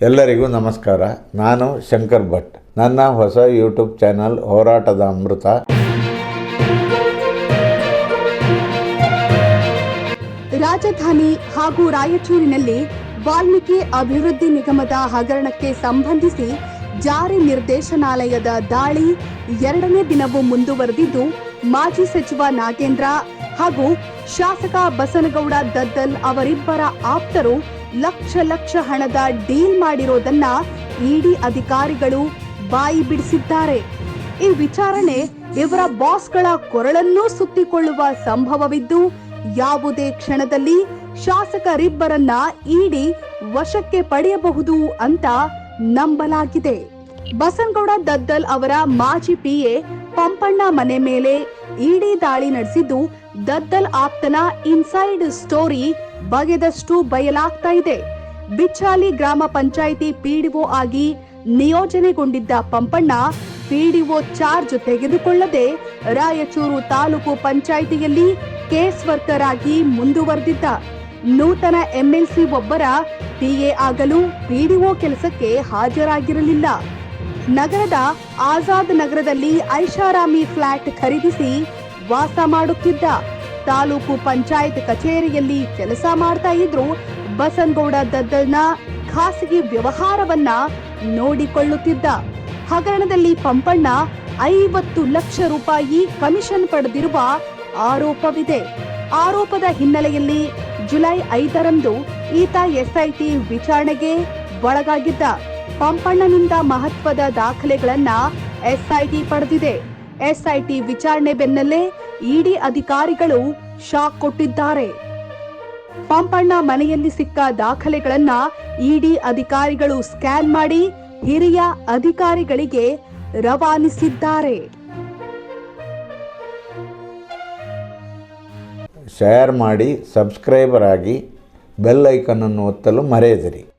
ಎಲ್ಲರಿಗೂ ನಮಸ್ಕಾರ. ನಾನು ಶಂಕರ್ ಭಟ್. ನನ್ನ ಹೊಸ ಯೂಟ್ಯೂಬ್ ಚಾನಲ್ ಹೋರಾಟದ ಅಮೃತ. ರಾಜಧಾನಿ ಹಾಗೂ ರಾಯಚೂರಿನಲ್ಲಿ ವಾಲ್ಮೀಕಿ ಅಭಿವೃದ್ಧಿ ನಿಗಮದ ಹಗರಣಕ್ಕೆ ಸಂಬಂಧಿಸಿ ಜಾರಿ ನಿರ್ದೇಶನಾಲಯದ ದಾಳಿ ಎರಡನೇ ದಿನವೂ ಮುಂದುವರೆದಿದ್ದು, ಮಾಜಿ ಸಚಿವ ನಾಗೇಂದ್ರ ಹಾಗೂ ಶಾಸಕ ಬಸನಗೌಡ ದದ್ದಲ್ ಅವರಿಬ್ಬರ ಆಪ್ತರು ಲಕ್ಷ ಲಕ್ಷ ಹಣದ ಡೀಲ್ ಮಾಡಿರೋದನ್ನ ಇಡಿ ಅಧಿಕಾರಿಗಳು ಬಾಯಿ ಬಿಡಿಸಿದ್ದಾರೆ. ಈ ವಿಚಾರಣೆ ಇವರ ಬಾಸ್ಗಳ ಕೊರಳನ್ನೂ ಸುತ್ತಿಕೊಳ್ಳುವ ಸಂಭವವಿದ್ದು, ಯಾವುದೇ ಕ್ಷಣದಲ್ಲಿ ಶಾಸಕರಿಬ್ಬರನ್ನ ಇಡಿ ವಶಕ್ಕೆ ಪಡೆಯಬಹುದು ಅಂತ ನಂಬಲಾಗಿದೆ. ಬಸನಗೌಡ ದದ್ದಲ್ ಅವರ ಮಾಜಿ ಪಿಎ ಪಂಪಣ್ಣ ಮನೆ ಮೇಲೆ ಇಡಿ ದಾಳಿ ನಡೆಸಿದ್ದು ದದ್ದಲ್ ಆಪ್ತನ ಇನ್ಸೈಡ್ ಸ್ಟೋರಿ ಬಗೆದಷ್ಟು ಬಯಲಾಗ್ತಾ ಇದೆ. ಬಿಚ್ಚಾಲಿ ಗ್ರಾಮ ಪಂಚಾಯಿತಿ ಪಿಡಿಒ ಆಗಿ ನಿಯೋಜನೆಗೊಂಡಿದ್ದ ಪಂಪಣ್ಣ ಪಿಡಿಒ ಚಾರ್ಜ್ ತೆಗೆದುಕೊಳ್ಳದೆ ರಾಯಚೂರು ತಾಲೂಕು ಪಂಚಾಯಿತಿಯಲ್ಲಿ ಕೇಸ್ ವರ್ಕರ್ ಆಗಿ ಮುಂದುವರೆದಿದ್ದ. ನೂತನ ಎಂಎಲ್ಸಿ ಒಬ್ಬರ ಪಿಎ ಆಗಲು ಪಿಡಿಒ ಕೆಲಸಕ್ಕೆ ಹಾಜರಾಗಿರಲಿಲ್ಲ. ನಗರದ ಆಜಾದ್ ನಗರದಲ್ಲಿ ಐಷಾರಾಮಿ ಫ್ಲಾಟ್ ಖರೀದಿಸಿ ವಾಸ ಮಾಡುತ್ತಿದ್ದ. ತಾಲೂಕು ಪಂಚಾಯತ್ ಕಚೇರಿಯಲ್ಲಿ ಕೆಲಸ ಮಾಡ್ತಾ ಇದ್ರು. ಬಸನಗೌಡ ದದ್ದಲ್ನ ಖಾಸಗಿ ವ್ಯವಹಾರವನ್ನ ನೋಡಿಕೊಳ್ಳುತ್ತಿದ್ದ. ಹಗರಣದಲ್ಲಿ ಪಂಪಣ್ಣ ಐವತ್ತು ಲಕ್ಷ ರೂಪಾಯಿ ಕಮಿಷನ್ ಪಡೆದಿರುವ ಆರೋಪವಿದೆ. ಆರೋಪದ ಹಿನ್ನೆಲೆಯಲ್ಲಿ ಜುಲೈ ಐದರಂದು ಈತ ಎಸ್ಐಟಿ ವಿಚಾರಣೆಗೆ ಒಳಗಾಗಿದ್ದ. ಪಂಪಣ್ಣನಿಂದ ಮಹತ್ವದ ದಾಖಲೆಗಳನ್ನ ಎಸ್ಐಟಿ ಪಡೆದಿದೆ. ಎಸ್ಐಟಿ ವಿಚಾರಣೆ ಬೆನ್ನಲ್ಲೇ ಇಡಿ ಅಧಿಕಾರಿಗಳು ಶಾಕ್ ಕೊಟ್ಟಿದ್ದಾರೆ. ಪಂಪಣ್ಣ ಮನೆಯಲ್ಲಿ ಸಿಕ್ಕ ದಾಖಲೆಗಳನ್ನ ಇಡಿ ಅಧಿಕಾರಿಗಳು ಸ್ಕ್ಯಾನ್ ಮಾಡಿ ಹಿರಿಯ ಅಧಿಕಾರಿಗಳಿಗೆ ರವಾನಿಸಿದ್ದಾರೆ. ಶೇರ್ ಮಾಡಿ ಸಬ್ಸ್ಕ್ರೈಬರ್ ಆಗಿ ಬೆಲ್ ಐಕನನ್ನು ಒತ್ತಲು ಮರೆಯದಿರಿ.